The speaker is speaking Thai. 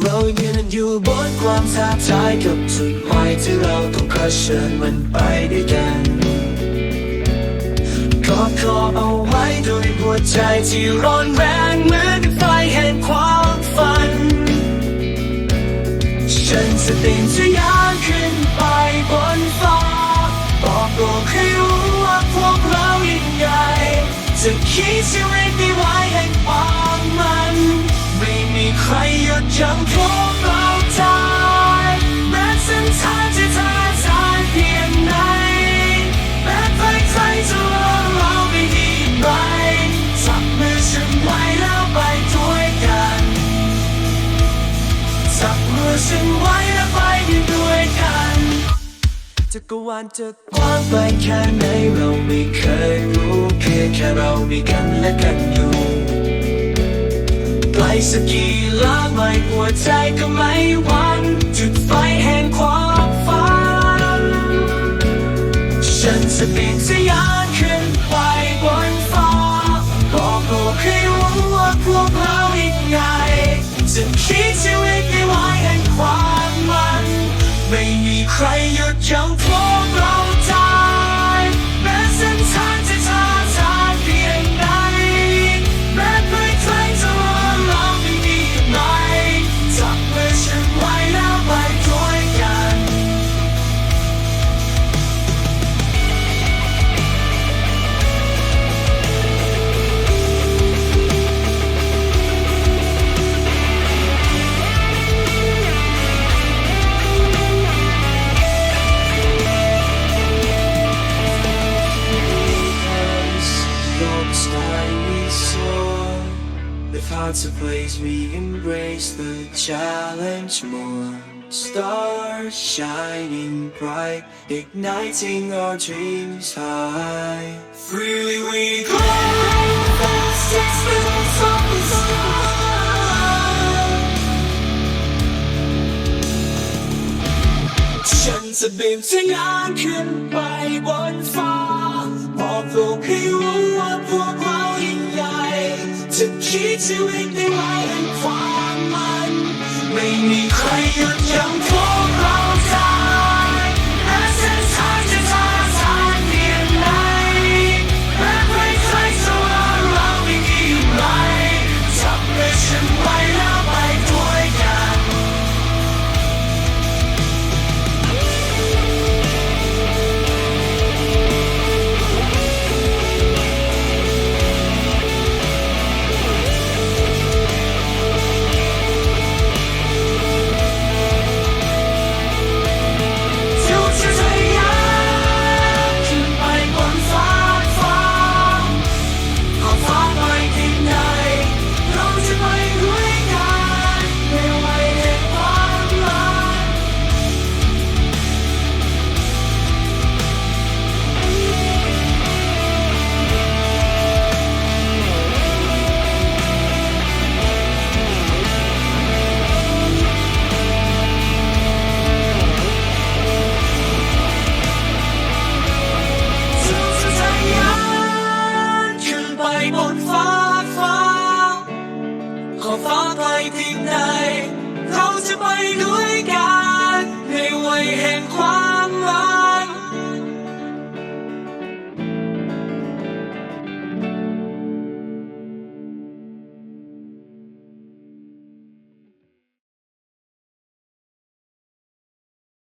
เรายืนอยู่บนความท้าทายกับจุดหมายที่เราต้องเผชิญมันไปด้วยกันกอดคอเอาไว้ด้วยหัวใจที่ร้อนแรงเหมือนไฟแห่งความฝัน ฉันจะเต็มทะยานขึ้นไป จับมือฉันไว้และไปด้วยกันจักรวาลจะกว้างไปแค่ไหนเราไม่เคยรู้เพียงแค่เรามีกันและกันอยู่ไกลสักกี่ล้านไมล์หัวใจก็ไม่ Your sky we soar With hearts ablaze we embrace the challenge more Stars shining bright Igniting our dreams high Freely we go Fastest minutes of the sun ฉันจะบินทะยานขึ้นไปบนฟ้า บอกโลกให้รู้ว่า ชีวิตในไว้แห่งความมัน ไม่มีใครหยุดยั้ง ด้วยกันในวัยแห่งความ